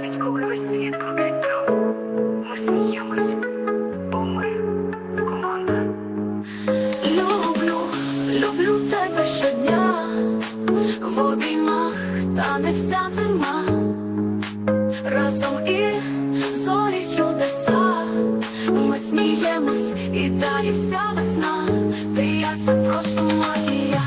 Навіть коли весь світ крутить траву, ми сміємось, бо ми команда. Люблю, люблю тебе щодня, в обіймах, та не вся зима. Разом і зорі чудеса, ми сміємось і далі вся весна. Ти я це просто магія.